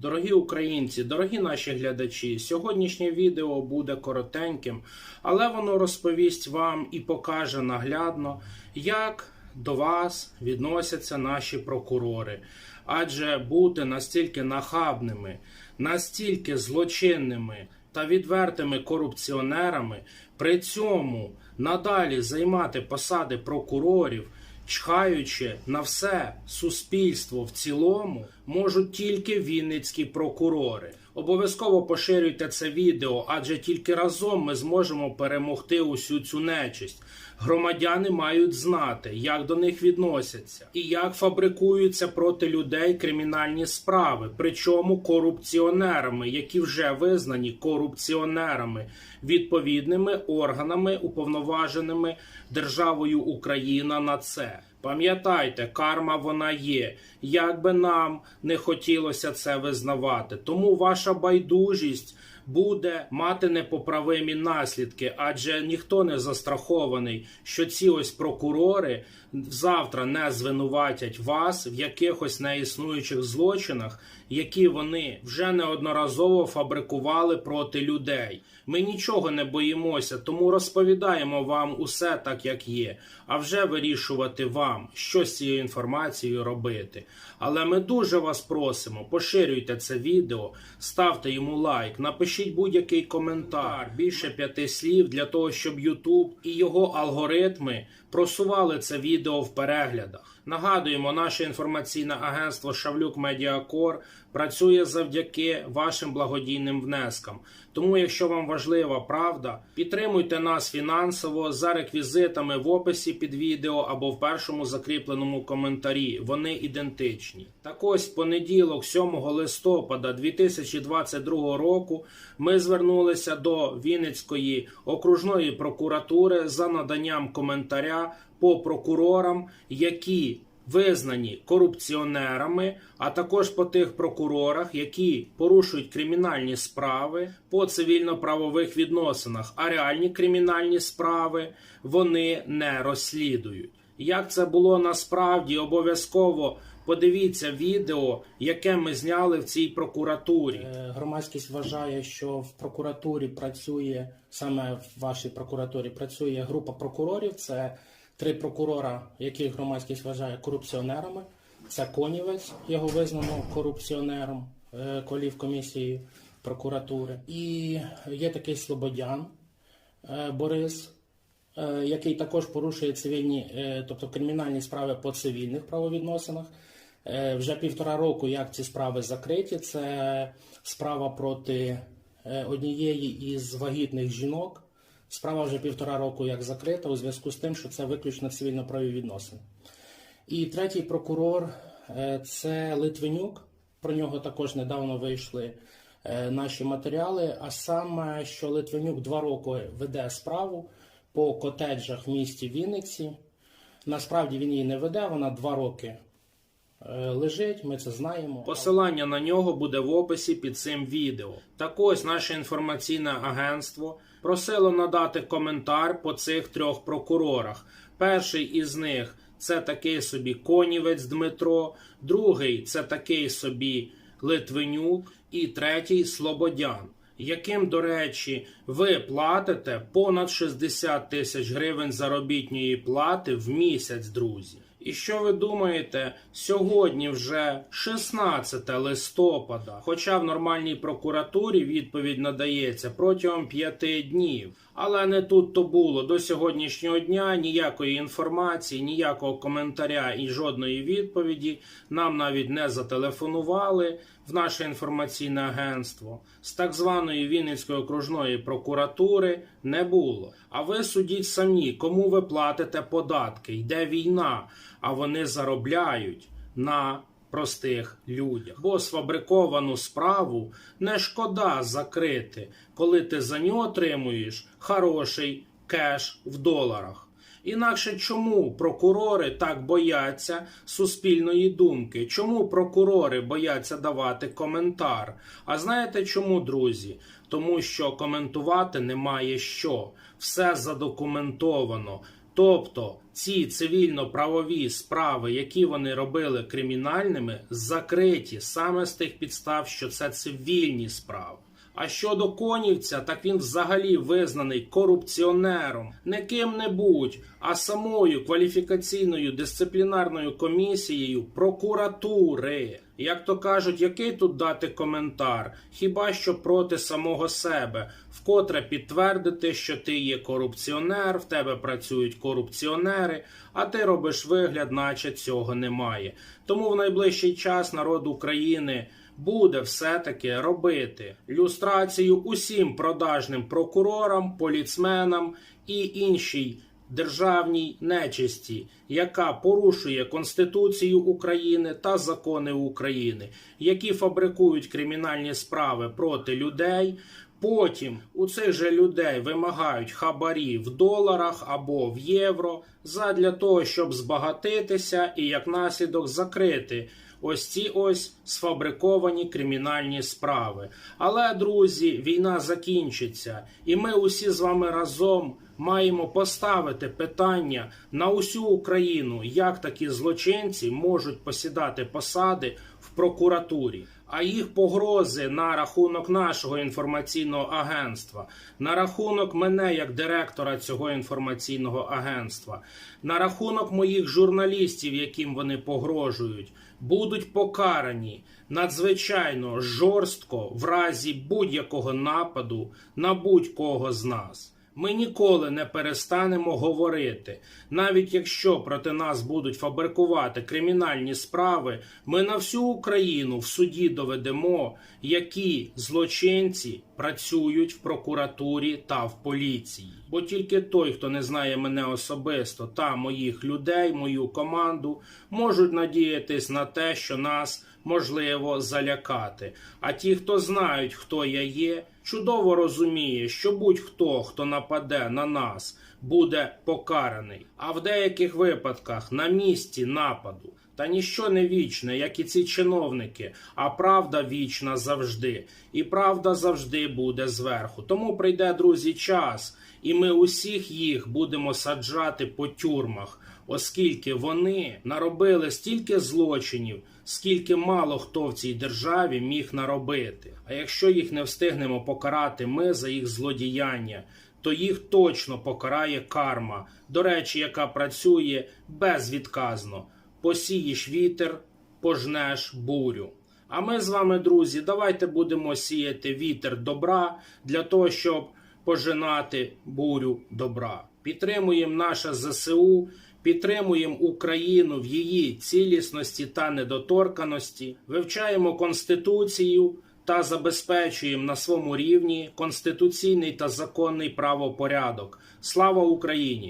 Дорогі українці, дорогі наші глядачі, сьогоднішнє відео буде коротеньким, але воно розповість вам і покаже наглядно, як до вас відносяться наші прокурори. Адже бути настільки нахабними, настільки злочинними та відвертими корупціонерами, при цьому надалі займати посади прокурорів чхаючи на все суспільство в цілому, можуть тільки вінницькі прокурори. Обов'язково поширюйте це відео, адже тільки разом ми зможемо перемогти усю цю нечисть. Громадяни мають знати, як до них відносяться і як фабрикуються проти людей кримінальні справи, причому корупціонерами, які вже визнані корупціонерами відповідними органами, уповноваженими державою Україна на це. Пам'ятайте, карма вона є. Як би нам не хотілося це визнавати, тому ваша байдужість буде мати непоправимі наслідки, адже ніхто не застрахований, що ці ось прокурори завтра не звинуватять вас в якихось неіснуючих злочинах, які вони вже неодноразово фабрикували проти людей. Ми нічого не боїмося, тому розповідаємо вам усе так, як є, а вже вирішувати вам, що з цією інформацією робити. Але ми дуже вас просимо, поширюйте це відео, ставте йому лайк, напишіть будь-який коментар, більше п'яти слів для того, щоб YouTube і його алгоритми просували це відео в переглядах. Нагадуємо, наше інформаційне агентство Шавлюк Медіакор працює завдяки вашим благодійним внескам. Тому, якщо вам важлива правда, підтримуйте нас фінансово за реквізитами в описі під відео або в першому закріпленому коментарі. Вони ідентичні. Так ось в понеділок, 7 листопада 2022 року, ми звернулися до Вінницької окружної прокуратури за наданням коментаря по прокурорам, які визнані корупціонерами, а також по тих прокурорах, які порушують кримінальні справи по цивільно-правових відносинах, а реальні кримінальні справи вони не розслідують. Як це було насправді, обов'язково подивіться відео, яке ми зняли в цій прокуратурі. Е, Громадськість вважає, що в прокуратурі працює саме в вашій прокуратурі працює група прокурорів. Це три прокурора, яких громадськість вважає корупціонерами. Це Конівець, його визнано корупціонером е, колів комісії прокуратури. І є такий Слободян е, Борис, е, який також порушує цивільні, тобто кримінальні справи по цивільних правовідносинах. Вже півтора року, як ці справи закриті. Це справа проти однієї із вагітних жінок. Справа вже півтора року як закрита у зв'язку з тим, що це виключно цивільно-правові відносини. І третій прокурор е, це Литвинюк. Про нього також недавно вийшли е, наші матеріали. А саме, що Литвинюк два роки веде справу по котеджах в місті Вінниці. Насправді він її не веде, вона два роки лежить, ми це знаємо. Посилання на нього буде в описі під цим відео. Так ось наше інформаційне агентство просило надати коментар по цих трьох прокурорах. Перший із них це такий собі Конівець Дмитро, другий це такий собі Литвинюк, і третій Слободян. Яким, до речі, ви платите понад 60 тисяч гривень заробітної плати в місяць, друзі. І що ви думаєте, сьогодні вже 16 листопада, хоча в нормальній прокуратурі відповідь надається протягом 5 днів. Але не тут то було до сьогоднішнього дня ніякої інформації, ніякого коментаря і жодної відповіді нам навіть не зателефонували в наше інформаційне агентство. З так званої Вінницької окружної прокуратури не було. А ви судіть самі, кому ви платите податки, йде війна, а вони заробляють на простих людях. Бо сфабриковану справу не шкода закрити, коли ти за нього отримуєш хороший кеш в доларах. Інакше чому прокурори так бояться суспільної думки? Чому прокурори бояться давати коментар? А знаєте чому, друзі? Тому що коментувати немає що. Все задокументовано. Тобто ці цивільно-правові справи, які вони робили кримінальними, закриті саме з тих підстав, що це цивільні справи. А щодо конівця, так він взагалі визнаний корупціонером не ким-небудь, а самою кваліфікаційною дисциплінарною комісією прокуратури. Як то кажуть, який тут дати коментар? Хіба що проти самого себе, вкотре підтвердити, що ти є корупціонер, в тебе працюють корупціонери, а ти робиш вигляд, наче цього немає. Тому в найближчий час народ України буде все-таки робити люстрацію усім продажним прокурорам, поліцменам і іншій державній нечисті, яка порушує Конституцію України та закони України, які фабрикують кримінальні справи проти людей. Потім у цих же людей вимагають хабарі в доларах або в євро задля того, щоб збагатитися і як наслідок закрити ось ці ось сфабриковані кримінальні справи. Але, друзі, війна закінчиться, і ми усі з вами разом маємо поставити питання на усю Україну, як такі злочинці можуть посідати посади в прокуратурі. А їх погрози на рахунок нашого інформаційного агентства, на рахунок мене як директора цього інформаційного агентства, на рахунок моїх журналістів, яким вони погрожують, будуть покарані надзвичайно жорстко в разі будь-якого нападу на будь-кого з нас. Ми ніколи не перестанемо говорити, навіть якщо проти нас будуть фабрикувати кримінальні справи, ми на всю Україну в суді доведемо, які злочинці працюють в прокуратурі та в поліції. Бо тільки той, хто не знає мене особисто та моїх людей, мою команду, можуть надіятись на те, що нас можливо залякати. А ті, хто знають, хто я є, чудово розуміє, що будь-хто, хто нападе на нас, буде покараний. А в деяких випадках на місці нападу. Та ніщо не вічне, як і ці чиновники, а правда вічна завжди. І правда завжди буде зверху. Тому прийде, друзі, час, і ми усіх їх будемо саджати по тюрмах, оскільки вони наробили стільки злочинів, скільки мало хто в цій державі міг наробити. А якщо їх не встигнемо покарати ми за їх злодіяння, то їх точно покарає карма, до речі, яка працює безвідказно. Посієш вітер, пожнеш бурю. А ми з вами, друзі, давайте будемо сіяти вітер добра для того, щоб пожинати бурю добра. Підтримуємо наше ЗСУ, підтримуємо Україну в її цілісності та недоторканості, вивчаємо Конституцію та забезпечуємо на своєму рівні конституційний та законний правопорядок. Слава Україні!